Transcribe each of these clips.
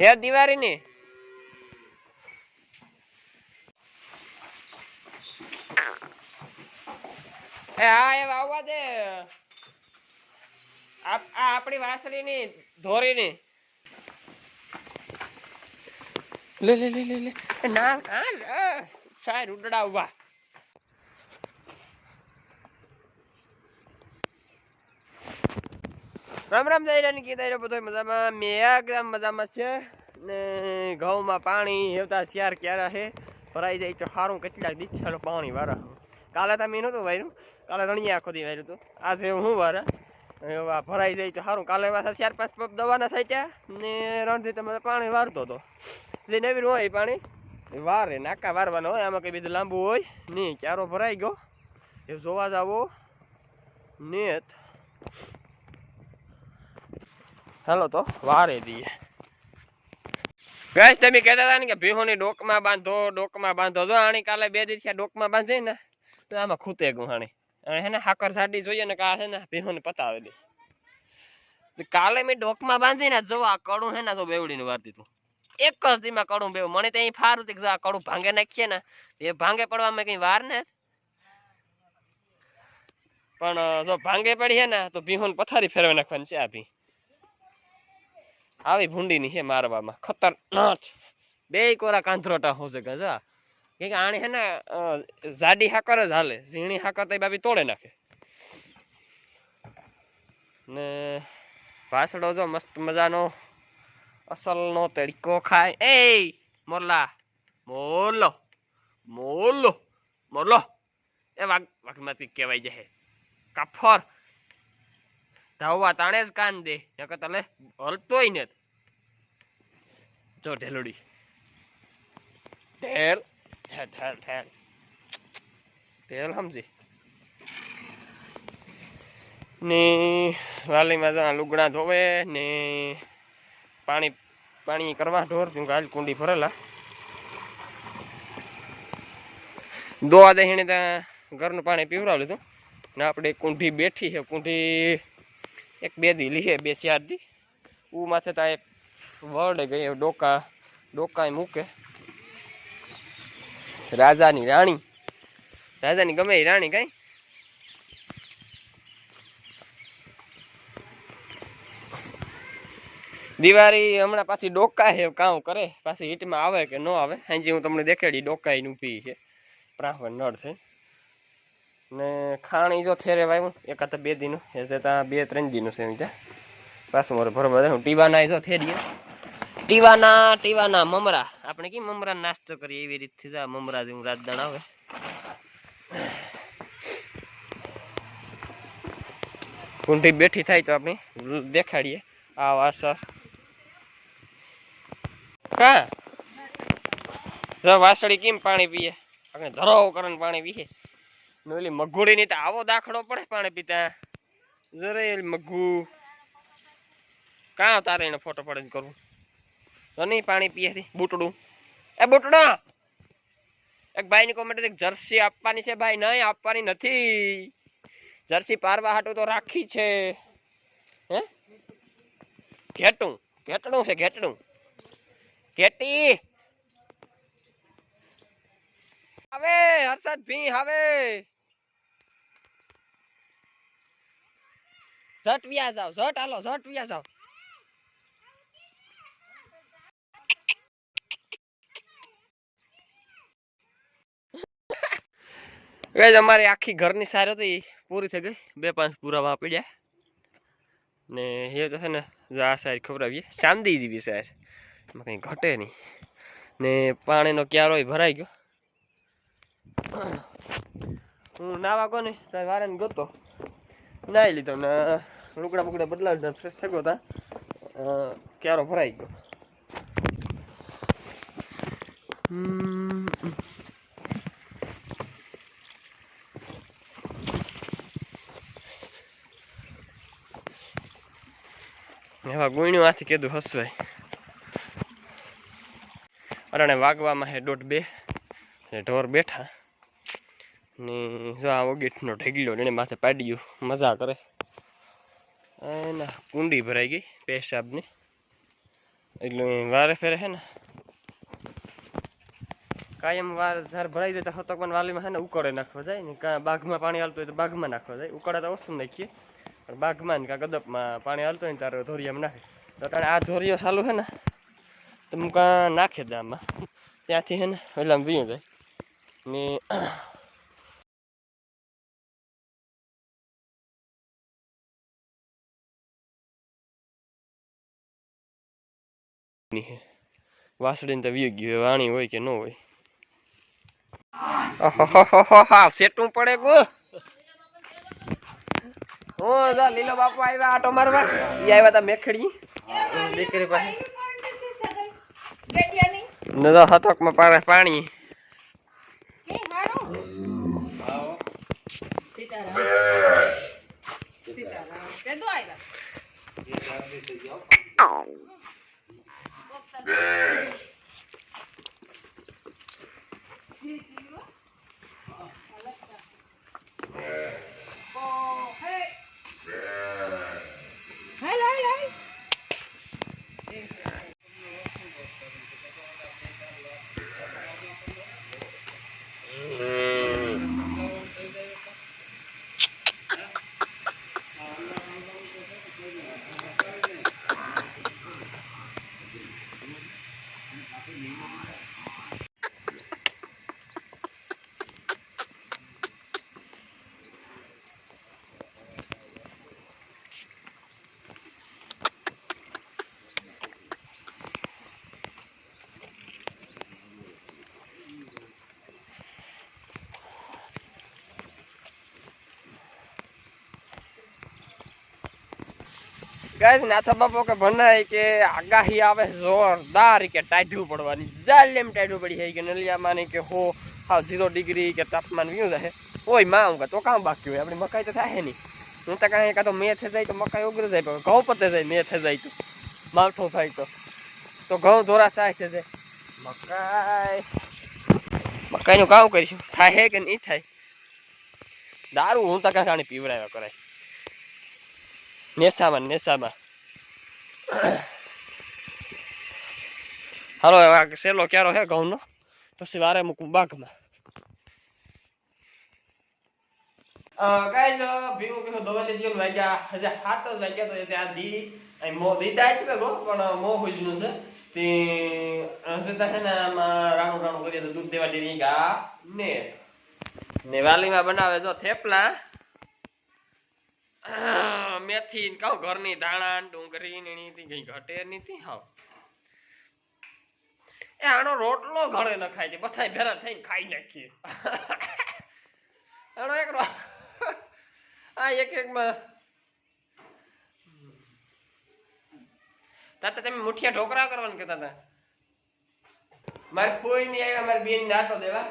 હે દિવાળી ની એ હા એ વાવવા દે. આ આ આપણી વાસળી ની ધોરી ની લે લે લે લે. લે ના ના ના. સાહેબ ઉડડા ઊભા. રામ રામ જઈ રહ્યા કીધા રહ્યો બધો મજામાં. મેં એકદમ મજામાં છે ને ઘઉંમાં પાણી હેવતા શિયાર ક્યારે છે. ભરાઈ જાય તો સારું કેટલાક દીક્ષાનું પાણી વારા કાલે તમે નહોતું વાર્યું. કાલે રણિયા આખો દી વાર્યું હતું આજે હું વારા? આ ભરાઈ જાય તો સારું કાલે પાછા ચાર પાંચ પગ દવાના સાચ્યા ને રણથી તમે પાણી વારતો હતો જે નવીન હોય પાણી. વારે, નાકા વારવાના હોય, આમાં કંઈ બીજું લાંબુ હોય નહીં. ક્યારો ભરાઈ ગયો. એ જોવા જાવો. નેત હાલો તો. વારે દઈએ ગેસ તમે કહેતા હતા ને કે ભીહોની ડોકમાં બાંધો ડોકમાં બાંધો. જો આણી કાલે બે દિવસ ડોકમાં બાંધે ને, તો આમાં ખૂતે ગુહાણી અને હે ને હાકર સાડી જોઈએ ને કા છે ને ભીહોને પતાવેલી કાલે મેં ડોકમાં બાંધીને જો આ કડું હે ને તો બેવડીને વાર તું એક જ દીમાં કડું બેવ. મને તો અહીં ફારું હતું જો આ કડું ભાંગે નાખીએ ને એ ભાંગે પડવામાં કઈ વાર ને. પણ જો ભાંગે પડી હે ને, તો ભીહોને પથારી ફેરવી નાખવાની છે આ ભી. આવી ભૂંડીની છે મારવામાં. ખતરનાક. બે કોરા કાંથરોટા હો છે ગજા કે આણી હે ને જાડી હાકર જ હાલે. ઝીણી હાકર તો બાબી તોડે નાખે. ને વાસડો જો મસ્ત મજાનો અસલનો તડકો ખાય. એ મોરલા મોલો મોલો મોલો એ વાઘ, વાઘમાંથી કહેવાય છે. કાફર. ધાવવા તાણે જ કાન દે. નકર તલે હલતોય ને જો ઢેલોડી. ઢેલ ઢેલ ઢેલ ઢેલ. ઢેલ સમજી. ને વાલીમાં આ લુગડા ધોવે ને પાણી પાણી કરવા ઢોર તું ગાલ કુંડી ભરેલા. દોવા દે હેણે ત્યાં ઘરનું પાણી પીવરાવ લીધું. ને આપણે કુંઢી બેઠી છે. કુંઢી એક બે દી લીહે બે ચાર દી. ઉ માથે તા એક વરડે ગઈ ડોકા ડોકા મૂકે. રાજાની રાણી. રાજાની ગમે રાણી કઈ? દિવાળી હમણાં પાછી ડોકા હે કામ કરે. પાછી હીટમાં આવે કે ન આવે? હાજી હું તમને દેખાડી ડોકાઈ નું પી છે. પ્રાહવન નળ છે. ને ખાણી જો થેરે વાવ્યું એકાદ બે દિનું એ ત્યાં બે ત્રણ દિનું છે ત્યાં પાછું મારે બરોબર હું ટીવાના જો થેરીએ ટીવાના ટીવાના મમરા. આપણે કેમ મમરા નાસ્તો કરીએ? એવી રીતથી જા મમરા જેવું રાજદાણ આવે કુંઠી બેઠી થાય તો આપણે દેખાડીએ. આ વાસર કા જો વાસળી કેમ પાણી પીએ? આપણે ધરો કરીને પાણી પીએ. ઓલી મઘોડી ની તો આવો દાખલો પડે પાણી પીતા. જરે મઘુ કાં તારે એને ફોટો પડે કરવું? નહીં પાણી પીએ બુટડું. એ બૂટડા! એક ભાઈ ની કોમેન્ટ એક જર્સી આપવાની છે ભાઈ, નહીં, આપવાની નથી. જર્સી પારવા હાટું તો રાખી છે. હે? ઘેટું ઘેટડું છે, ઘેટડું. ઘેટી! હવે, હર્ષદ ભી હવે. ઝટ વ્યા જાવ ઝટ, હાલો, ઝટ વ્યા જાવ ગાઈઝ અમારી આખી ઘરની સાર હતી પૂરી થઈ ગઈ. બે પાંચ પૂરા વાપી જાય ને એ તો છે ને આ સાઈડ આવીએ ચાંદી જેવી સાઈડ એમાં કંઈ ઘટે નહીં. ને પાણીનો ક્યારો ભરાઈ ગયો. હું નાવા કોને તારે વારે ગયો નાહી લીધો ને લુકડા બુકડા બદલાવી ફ્રેશ થઈ ગયો તા. ક્યારો ભરાઈ ગયો હમ. એવા ગુણ્યું આથી કીધું, હસવાય. અરે વાગવામાં હે દોઢ બે ને ઢોર બેઠા. ને જો આ ઓગીઠનો ઢગલો એને માથે પાડ્યું, મજા કરે. એના કુંડી ભરાઈ ગઈ પેશાબની. એટલે વારે ફેરે હે ને. કાયમ વાર જ્યારે ભરાઈ જાય તો હતકમાં વાલીમાં હે ને ઉકળે નાખવા જાય ને કાં બાઘમાં પાણી હાલતું હોય તો બાઘમાં નાખવા જાય. ઉકળે તો ઓછું નાખીએ. બાઘમાં કાં ગદપમાં પાણી હાલતું હોય ને ત્યારે ધોરિયામાં નાખે. તો તારે આ ધોરિયો ચાલુ છે ને, તો હું કાં નાખે દામમાં ત્યાંથી છે ને, ઓલામાં વીયું જાય. ને ની તો વી ગયું વાણી હોય કે ન હોય. હા સેટું પડે ગો. ઓ જા લીલો બાપુ આવ્યા આટો મારવા. ઈ આવ્યા તા મેખડી. દીકરી પાસે. ને તો હતકમાં પાડે પાણી. ગાઈસ નાથા બાપો કે ભણાય કે આગાહી આવે જોરદાર કે ટાઢું પડવાની. જાલેમ ટાઢું પડી જાય કે નલિયામાં ને કે હો હા ઝીરો ડિગ્રી કે તાપમાન વ્યુ જાય. ઓયમાં હું તો કામ બાકી હોય? આપણી મકાઈ તો થાય નહીં. હું તો કાંઈ કાં તો મેં થઈ જાય તો મકાઈ ઉગરી જાય, પણ ઘઉં પતે જાય, મેં થઈ જાય તો. માવઠું થાય તો. તો ઘઉં ધોરા સાય છે જાય. મકાઈ. મકાઈનું કામ કરીશું. થાય કે નહીં થાય દારૂ હું તો કાંઈ પીવરાવ્યા કરાય. નેસામાં નેસામાં હાલો આ સેલો ક્યારો હે ઘઉંનો પછી વારે મૂકું બાગમાં ગાઈસ ભીનું ભીનું દવા જેવું વાગ્યા હજે હાથ જ તો ત્યાં દી અહીં મો ભેગો પણ મો હુજનું છે તે હજે છે ને આમાં રાણું રાણું કરીએ તો દૂધ દેવા દેવી ને ને બનાવે જો થેપલા મેથી ને કહું, ઘરની ધાણા ને ડુંગળી ને કઈ ઘટે તી, હાવ. એ આનો રોટલો ઘરે ન ખાય છે બધા ભેરા થઈને ખાઈ નાખીએ. આનો એક આ એક માં તાતા તમે મુઠિયા ઢોકરા કરવાનું કહેતા હતા? મારે કોઈ નહીં આવ્યા, મારી બેન આટો દેવા.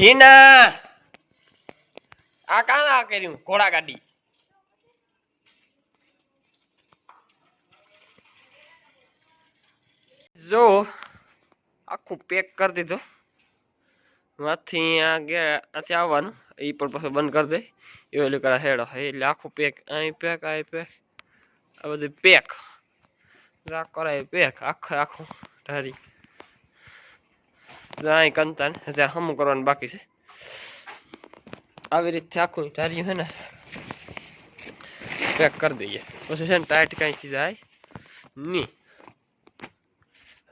હિના! આ કામ આ કર્યું? ઘોડા ગાડી. જો, આખું પેક કરી દીધું. વાથી આ ગયા આથી આવવાનું. એ પણ પછી બંધ કરી દે. એ ઓલી કરા હેડો. એટલે આખું પેક અહીં પેક અહીં પેક આ બધું પેક કરાય પેક આખે આખું ઢારી જાય કંતાન. ત્યાં હમું કરવાનું બાકી છે. આવી રીતે આખું ઢાર્યું છે ને, પેક કરી દઈએ. પછી છે ને ટાઈટ કાંઈથી જાય નહીં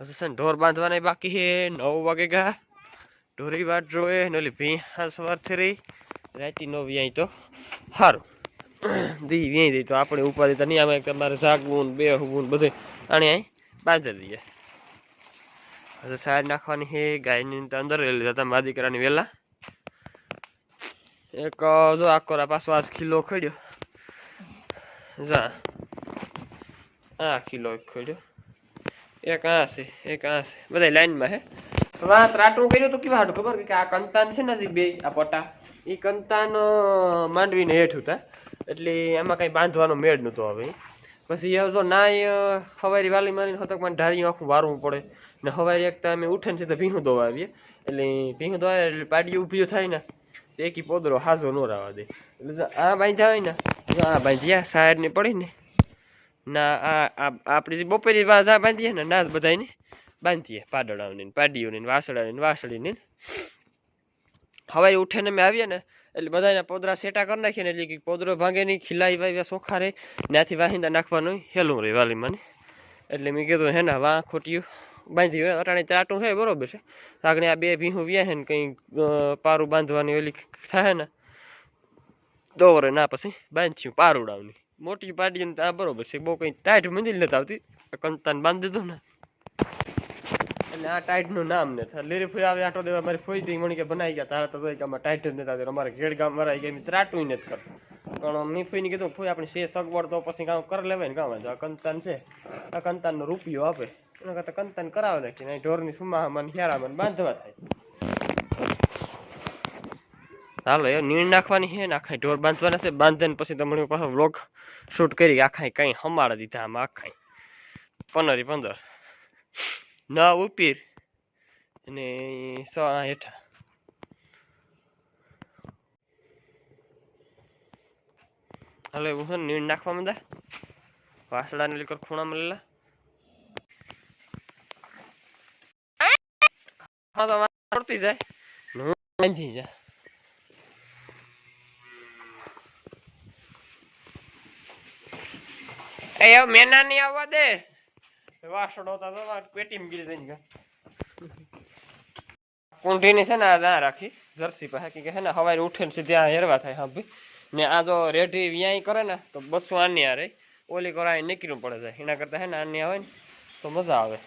પછી ઢોર બાંધવાના બાકી છે. નવ વાગે ગયા ઢોરી વાત જોવે ને ઓલી ભીં સવારથી રહી. રાતી નો વ્યાય તો. સારું દી વ્યાય દઈ તો આપણે ઉપાધિ તો નહીં આવે તમારે જાગવું ને બેહવું ને બધું આણે અહીં બાંધી દઈએ. હવે સાઈડ નાખવાની છે ગાયની અંદર અંદર રહેલી હતા મા દીકરાની વહેલા એક જો આકોરા પાછો આજ કિલો ખડ્યો જા આ કિલો ખડ્યો એક આ છે એક આ છે બધા લાઈનમાં હે આ ત્રાટું કર્યું તો કેવા હાટું ખબર કે આ કંતાન છે ને હજી બે આ પટા એ કંતાન માંડવીને હેઠ હતા એટલે આમાં કઈ બાંધવાનો મેળ નહોતો હવે પછી એ જો નાય હવારી વાલી મારીને હતકમાં ઢારીયું આખું વારવું પડે ને સવારે એક તો અમે ઉઠે ને સીધા ભીંગું દોવા આવીએ એટલે ભીંગું દોવા એટલે પાડી ઊભી થાય ને એકી પોદરો હાજો ન રાવા દે. એટલે આ બાંધ્યા હોય ને આ બાંધ્યા સાઈડની પડી ને, ના આ આપણી બપોરી આ બાંધીએ ને ના બધાને બાંધીએ પાડડાઓને ને, પાડીઓની વાસળીને હવાઈ ને, વાસળીની ને. હવારે ઉઠીને અમે આવીએ ને, એટલે બધાના પોદરા સેટા કરી નાખીએ ને, એટલે કે પોદરો ભાંગે નહીં, ખીલાઈ વાવ્યા સોખા રહે ત્યાંથી વાહિંદા નાખવાનું હેલું રહે વાલીમાં એટલે મેં કીધું હે ને, વાહ ખોટ્યું. બાંધી હોય, અટાણે ચાટું છે બરોબર છે. આગળ આ બે ભીહું વ્યા છે ને કંઈ પારું બાંધવાની ઓલી થાય ને દોરે ના પછી બાંધ્યું પારુડાવની મોટી પાડી આ બરોબર છે, બહુ કંઈ ટાઈટ મંદિર નથી આવતી. કંતાને બાંધી દીધું ને. એટલે આ ટાઈટનું નામ ને લીરી ફોઈ આવે, આટો દેવા મારી ફોઈ થઈ મણી કે બનાવી ગયા, તારા તો જોઈ ટાઈટ જ નથી આવતી, અમારે ઘેડ ગામ મરાઈ ગયા ત્રાટું નથી કરતું. પણ મી ફોઈને કીધું, ફોઈ આપણી છે સગવડ, તો પછી કામ કરી લેવાય ને કામ કંતાન છે, આ કંતાનનો રૂપિયો આપે. એના કરતાં કંતન કરાવે નાખી ને ઢોરની સુમા મન હિયારામાં મન બાંધવા થાય. હાલો, એ નીણ નાખવાની છે ને આખા ઢોર બાંધવાના છે, બાંધીને પછી તમને પાછો વ્લોગ શૂટ કરી આખા કંઈ હમાડા દીધા આમાં આખા પંદરી પંદર. ન ઉપીર. અને સ હેઠા. હાલો, એવું છે નીણ નાખવા માંડ્યા? વાસડાને લીકર ખૂણામાં લેલા હા તો પડતી જાય. ને હું બાંધી જાય. એ હવે મેના નહીં આવવા દે. વાસડો તો પેટીમાં ગીરી જઈને ગયા કુંઢીની છે ને આ ત્યાં રાખી જર્સી પાસે. કે છે ને હવારે ઉઠીને સીધી આ હેરવા થાય હા ભાઈ ને આ જો રેઢી વ્યાય કરે ને તો બસો આની આ રહી ઓલી કરાય નીકળવું પડે જાય. એના કરતા છે ને આની આવે ને તો મજા આવે.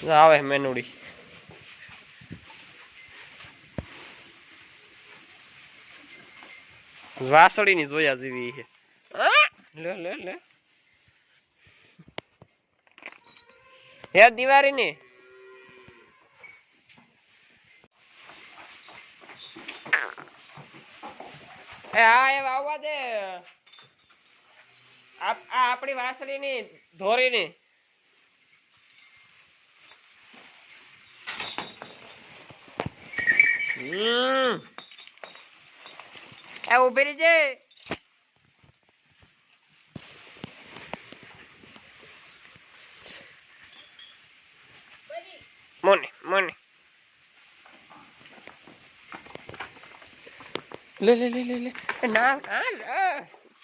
મજા આવે મેનુડી. વાસળીની જોયા જેવી છે હે દિવાળીની એ હા એ, વાવવા દે. આ આપણી ધોરી ની હમ. એ ઊભી રહી જાય મોને મોને. લે લે લે લે લે. ના ના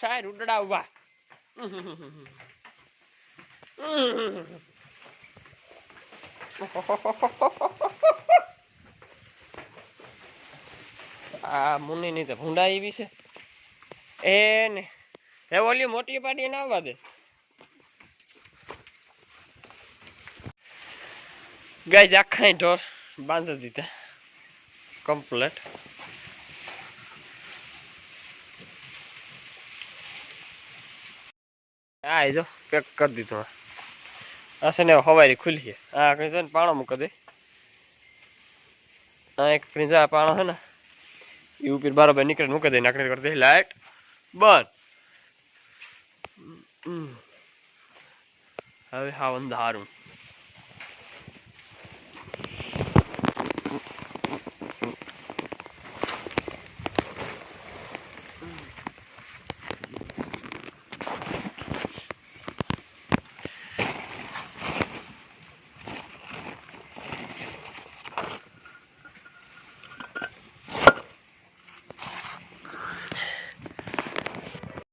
સાહેબ ઉડડા ઊભા. આ મુની ની તો ભૂંડા એવી છે. એ એ ઓલી મોટી પાડી ના આવવા દે. ગાઈઝ આખા ઢોર બાંધી દીધા. કમ્પ્લેટ આ જો પેક કરી દીધું આ. છે ને હવારી ખુલી છે. આ કઈ છે પાણો મૂકી દે. આ એક પ્રિન્સા પાણો છે ને એ ઉપર બરાબર નીકળે મૂકી દે નાકડી કરી દે લાઈટ બંધ. હવે હા અંધારું.